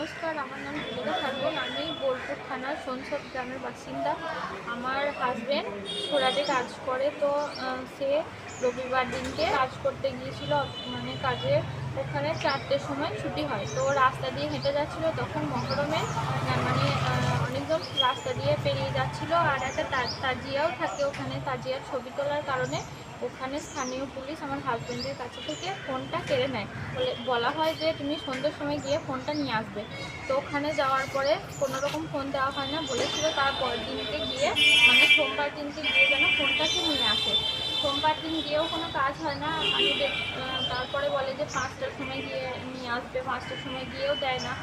নমস্কার, আমার নাম জুলিকা খাতুন আমি বোলপুর থানার সনসদ গ্রামের বাসিন্দা। আমার হাজবেন্ড সোরাটে কাজ করে। তো সে রবিবার দিনকে কাজ করতে গিয়েছিল মানে কাজে। ওখানে চারটের সময় ছুটি হয়। তো রাস্তা দিয়ে হেঁটে যাচ্ছিল। তখন মহরমে মানে অনেকজন রাস্তা দিয়ে পেরিয়ে যাচ্ছিল। আর একটা তাজিয়াও থাকে ওখানে। তাজিয়ার ছবি তোলার কারণে ওখানে স্থানীয় পুলিশ আমার হাজবেন্ডের কাছে থেকে ফোনটা কেড়ে নেয়। বলে, বলা হয় যে তুমি সন্ধ্যের সময় গিয়ে ফোনটা নিয়ে আসবে। তো ওখানে যাওয়ার পরে কোনো রকম ফোন দেওয়া হয় না। বলেছিল তার পরের দিনকে গিয়ে মানে সোমবার দিনকে গিয়ে যেন ফোনটাকে নিয়ে আসে। সোমবার দিন গিয়েও কোনো কাজ হয় না। আমি দেখ- তারপরে বলে যে পাঁচটার সময় গিয়ে নিয়ে আসবে, পাঁচটার সময় গিয়েও দেয় না।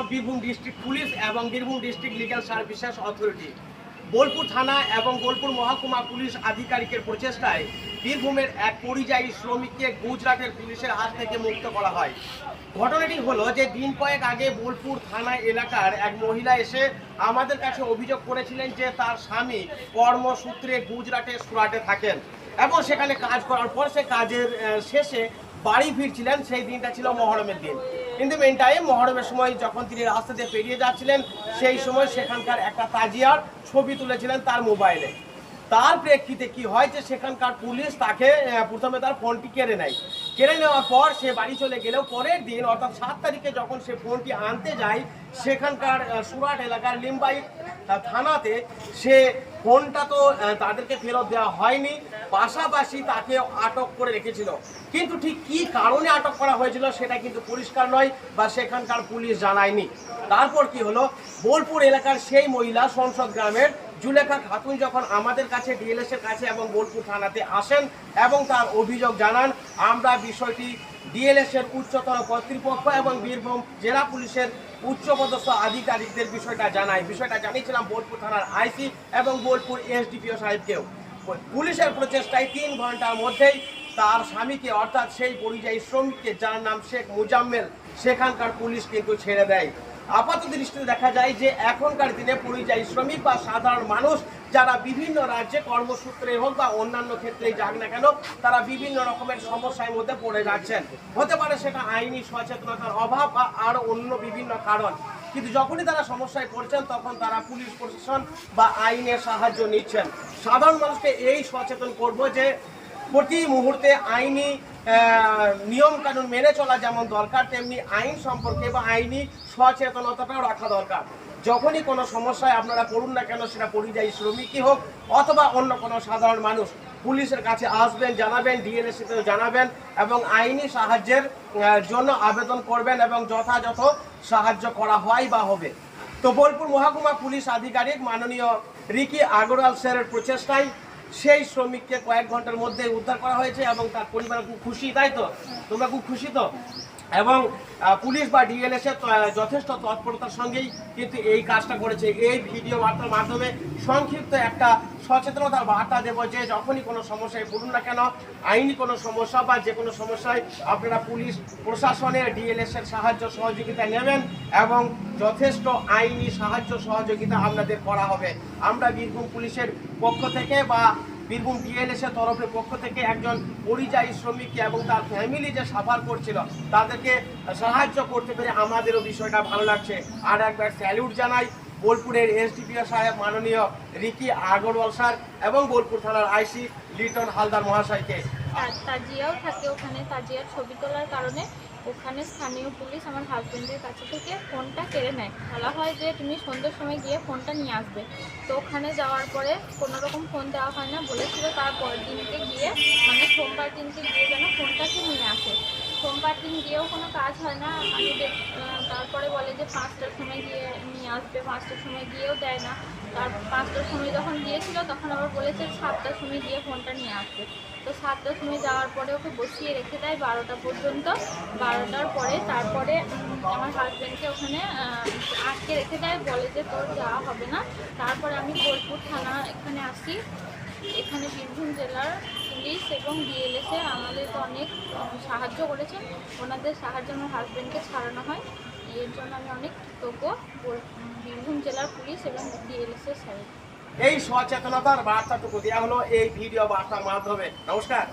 Of বীরভূম ডিস্ট্রিক্ট পুলিশ এবং Birbhum district legal services authority. Bolpur থানা এবং বোলপুর মহকুমা পুলিশ আধিকারিকের প্রচেষ্টায় বীরভূমের এক পরিযায়ী শ্রমিককে গুজরাটের পুলিশের হাত থেকে মুক্ত করা হয়। ঘটনাটি হলো যে দিন কয়েক আগে বোলপুর থানা এলাকার এক মহিলা এসে আমাদের কাছে অভিযোগ করেছিলেন যে তার স্বামী কর্মসূত্রে গুজরাটে সুরাটে থাকেন এবং সেখানে কাজ করার পর সে কাজের শেষে বাড়ি ফিরছিলেন। সেই দিনটা ছিল মহরমের দিন। কিন্তু মেন টাইম মহরমের সময় যখন তিনি রাস্তা দিয়ে পেরিয়ে যাচ্ছিলেন, সেই সময় সেখানকার একটা তাজিয়ার ছবি তুলেছিলেন তার মোবাইলে তার প্রেক্ষিতে কি হয় যে সেখানকার পুলিশ তাকে প্রথমে তার ফোনটি কেড়ে নেয়। কেড়ে নেওয়ার পর সে বাড়ি চলে গেলেও পরের দিন, অর্থাৎ সাত তারিখে যখন সে ফোনটি আনতে যায়, সেখানকার সুরাট এলাকার লিম্বাই থানাতে সে ফোনটা তো তাদেরকে ফেরত দেওয়া হয়নি, পাশাপাশি তাকে আটক করে রেখেছিল। কিন্তু ঠিক কি কারণে আটক করা হয়েছিল সেটা কিন্তু পরিষ্কার নয় বা সেখানকার পুলিশ জানায়নি। তারপর কি হলো? বোলপুর এলাকার সেই মহিলা সংসদ গ্রামের জুলেখা খাতুন যখন আমাদের কাছে ডিএলএস এর কাছে এবং বোলপুর থানাতে আসেন এবং তার অভিযোগ জানান, আমরা বিষয়টি ডিএলএস এর উচ্চতর কর্তৃপক্ষ এবং বীরভূম জেলা পুলিশের উচ্চপদস্থ আধিকারিকদের বিষয়টা জানাই। বিষয়টা জানিয়েছিলাম বোলপুর থানার আইসি এবং বোলপুর এসডিপিও সাহেবকেও। পুলিশের প্রচেষ্টায় তিন ঘণ্টার মধ্যেই তার স্বামীকে, অর্থাৎ সেই পরিযায়ী শ্রমিককে, যার নাম শেখ মুজাম্মেল, সেখানকার পুলিশ কিন্তু ছেড়ে দেয়। আপাত দৃষ্টিতে দেখা যায় যে এখনকার দিনে পরিযায়ী শ্রমিক বা সাধারণ মানুষ যারা বিভিন্ন রাজ্যে কর্মসূত্রে হোক বা অন্যান্য ক্ষেত্রেই যাক না কেন, তারা বিভিন্ন রকমের সমস্যার মধ্যে পড়ে যাচ্ছেন। হতে পারে সেটা আইনি সচেতনতার অভাব বা আরও অন্য বিভিন্ন কারণ। কিন্তু যখনই তারা সমস্যায় পড়ছেন, তখন তারা পুলিশ প্রশাসন বা আইনের সাহায্য নিচ্ছেন। সাধারণ মানুষকে এই সচেতন করব যে প্রতি মুহূর্তে আইনি নিয়ম কানুন মেনে চলা যেমন দরকার, তেমনি আইন সম্পর্কে বা আইনি সচেতনতাটাও রাখা দরকার। যখনই কোনো সমস্যায় আপনারা পড়ুন না কেন, সেটা পরিযায়ী শ্রমিকই হোক অথবা অন্য কোনো সাধারণ মানুষ, পুলিশের কাছে আসবেন, জানাবেন ডিএনএসিতেও জানাবেন এবং আইনি সাহায্যের জন্য আবেদন করবেন এবং যথাযথ সাহায্য করা হয় বা হবে। তো বোলপুর মহকুমা পুলিশ আধিকারিক মাননীয় রিকি আগরওয়াল স্যারের প্রচেষ্টায় সেই শ্রমিককে কয়েক ঘণ্টার মধ্যে উদ্ধার করা হয়েছে এবং তার পরিবার খুব খুশি, তাই তো? তোমরা খুব খুশি তো? এবং পুলিশ বা ডিএলএস এর যথেষ্ট তৎপরতার সঙ্গেই কিন্তু এই কাজটা করেছে। এই ভিডিও বার্তার মাধ্যমে সংক্ষিপ্ত একটা সচেতনতার বার্তা দেবো যে যখনই কোনো সমস্যায় পড়ুন না কেন, আইনি কোনো সমস্যা বা যে কোনো সমস্যায় আপনারা পুলিশ, প্রশাসনের ডিএলএস এর সাহায্য, সহযোগিতা নেবেন এবং যথেষ্ট আইনি সাহায্য, সহযোগিতা আপনাদের করা হবে। আমরা বীরভূম পুলিশের পক্ষ থেকে বা বীরভূম ডিএলএস এর তরফের পক্ষ থেকে একজন পরিযায়ী শ্রমিককে এবং তার ফ্যামিলি যে সাফার করছিল, তাদেরকে সাহায্য করতে পেরে আমাদেরও বিষয়টা ভালো লাগছে। আর একবার স্যালিউট জানাই বোলপুরের এসডিপিও সাহেব, মাননীয় রিকি আগরওয়াল স্যার এবং বোলপুর থানার আইসি লিটন হালদার মহাশয়কে। তাজিয়াও থাকে ওখানে, তাজিয়ার ছবি তোলার কারণে। ওখানে স্থানীয় পুলিশ আমার হাজবেন্ডের কাছে থেকে ফোনটা কেড়ে নেয়। বলা হয় যে, তুমি সন্ধ্যের সময় গিয়ে ফোনটা নিয়ে আসবে। তো ওখানে যাওয়ার পরে কোনো রকম ফোন দেওয়া হয় না। বলেছিল তার দিনকে গিয়ে মানে সোমবার দিনকে গিয়ে যেন ফোনটাকে নিয়ে আসে। সোমবার দিন গিয়েও কোনো কাজ হয় না। আমি তারপরে বলে যে, পাঁচটার সময় গিয়ে নিয়ে আসবে। পাঁচটার সময় গিয়েও দেয় না। তার পাঁচটার সময় যখন গিয়েছিল, তখন আবার বলেছে সাতটার সময় গিয়ে ফোনটা নিয়ে আসবে। তো সাতটার সময় যাওয়ার পরে ওকে বসিয়ে রেখে দেয় বারোটা পর্যন্ত। বারোটার পরে তারপরে আমার হাজব্যান্ডকে ওখানে আটকে রেখে দেয়, বলে যে তোর যাওয়া হবে না। তারপরে আমি বোলপুর থানা এখানে আসি। এখানে বীরভূম জেলার পুলিশ এবং ডিএলএসে আমাদেরকে অনেক সাহায্য করেছেন। ওনাদের সাহায্যে আমার হাজব্যান্ডকে ছাড়ানো হয়। এর জন্য আমি অনেক কৃতজ্ঞ বীরভূম জেলার পুলিশ এবং ডিএলএসের স্যারের এই সচেতনতার বার্তাটুকু দেওয়া হলো এই ভিডিও বার্তার মাধ্যমে। নমস্কার।